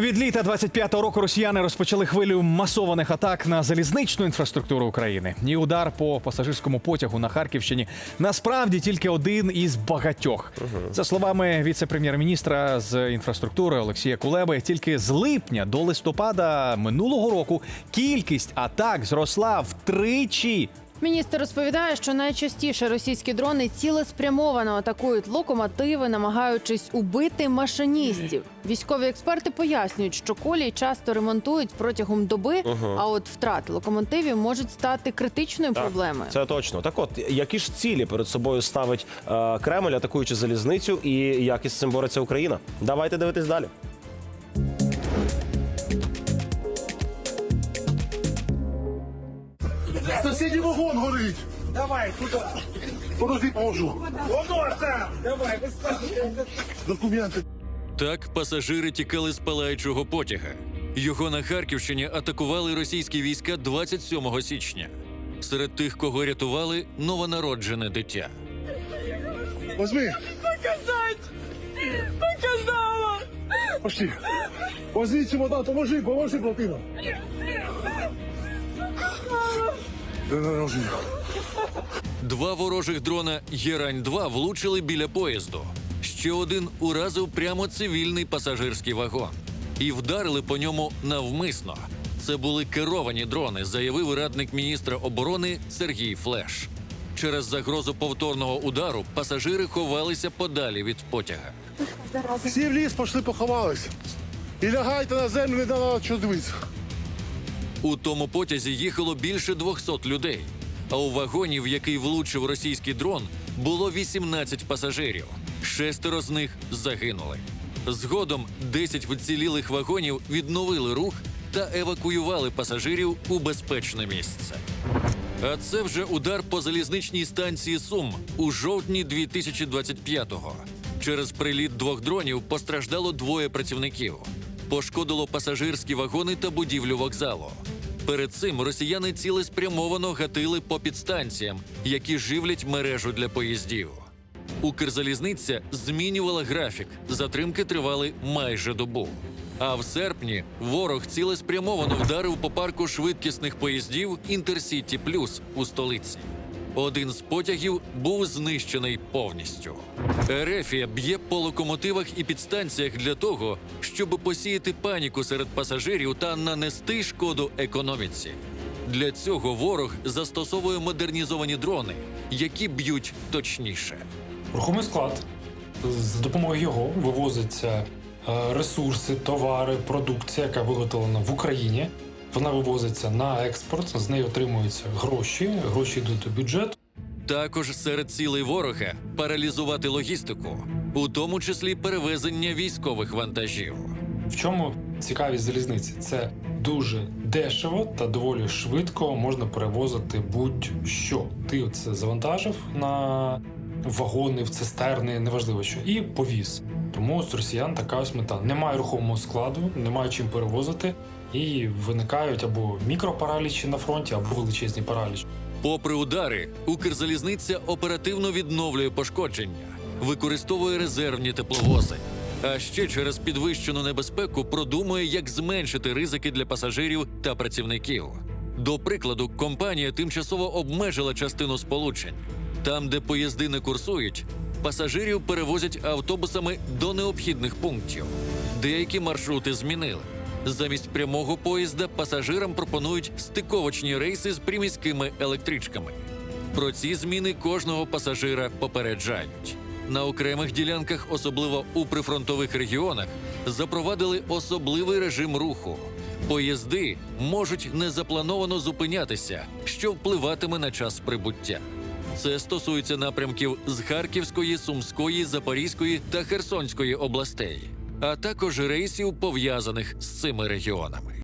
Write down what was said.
Від літа 25-го року росіяни розпочали хвилю масованих атак на залізничну інфраструктуру України. І удар по пасажирському потягу на Харківщині насправді тільки один із багатьох. За словами віце-прем'єр-міністра з інфраструктури Олексія Кулеби, тільки з липня до листопада минулого року кількість атак зросла втричі. Міністр розповідає, що найчастіше російські дрони цілеспрямовано атакують локомотиви, намагаючись убити машиністів. Військові експерти пояснюють, що колії часто ремонтують протягом доби, а от втрати локомотивів можуть стати критичною проблемою. Це точно. Так от, які ж цілі перед собою ставить е, Кремль, атакуючи залізницю, і як із цим бореться Україна? Давайте дивитись далі. Сусідній вагон горить. Давай, куда? Подожди, поможу. Воно там! Давай, Документи. Так пасажири тікали з палаючого потяга. Його на Харківщині атакували російські війська 27 січня. Серед тих, кого рятували, новонароджене дитя. Возьми. показать! Показала! Пошли. Возьми чемодан, поможи, поможи, братина. Два ворожих дрона Єрань-2 влучили біля поїзду. Ще один уразив прямо цивільний пасажирський вагон. І вдарили по ньому навмисно. Це були керовані дрони, заявив радник міністра оборони Сергій Флеш. Через загрозу повторного удару пасажири ховалися подалі від потяга. Всі в ліс пішли, поховались. І лягайте на землю, не що дивитися. У тому потязі їхало більше 200 людей. А у вагоні, в який влучив російський дрон, було 18 пасажирів. Шестеро з них загинули. Згодом 10 вцілілих вагонів відновили рух та евакуювали пасажирів у безпечне місце. А це вже удар по залізничній станції Сум у жовтні 2025-го. Через приліт двох дронів постраждало двоє працівників. Пошкодило пасажирські вагони та будівлю вокзалу. Перед цим росіяни цілеспрямовано гатили по підстанціям, які живлять мережу для поїздів. Укрзалізниця змінювала графік. Затримки тривали майже добу. А в серпні ворог цілеспрямовано вдарив по парку швидкісних поїздів Інтерсіті Плюс у столиці. Один з потягів був знищений повністю. Ерефія б'є по локомотивах і підстанціях для того, щоб посіяти паніку серед пасажирів та нанести шкоду економіці. Для цього ворог застосовує модернізовані дрони, які б'ють точніше. Рухомий склад. За допомогою його вивозяться е, ресурси, товари, продукція, яка виготовлена в Україні. Вона вивозиться на експорт, з неї отримуються гроші, гроші йдуть у бюджет. Також серед цілей ворога паралізувати логістику, у тому числі перевезення військових вантажів. В чому цікавість залізниці? Це дуже дешево та доволі швидко можна перевозити будь-що. Ти це завантажив на вагони, в цистерни, неважливо що, і повіз. Тому з росіян така ось мета. Немає рухомого складу, немає чим перевозити, і виникають або мікропаралічі на фронті, або величезні паралічі. Попри удари, Укрзалізниця оперативно відновлює пошкодження, використовує резервні тепловози. А ще через підвищену небезпеку продумує, як зменшити ризики для пасажирів та працівників. До прикладу, компанія тимчасово обмежила частину сполучень. Там, де поїзди не курсують, пасажирів перевозять автобусами до необхідних пунктів. Деякі маршрути змінили. Замість прямого поїзда пасажирам пропонують стиковочні рейси з приміськими електричками. Про ці зміни кожного пасажира попереджають. На окремих ділянках, особливо у прифронтових регіонах, запровадили особливий режим руху. Поїзди можуть незаплановано зупинятися, що впливатиме на час прибуття. Це стосується напрямків з Харківської, Сумської, Запорізької та Херсонської областей, а також рейсів пов'язаних з цими регіонами.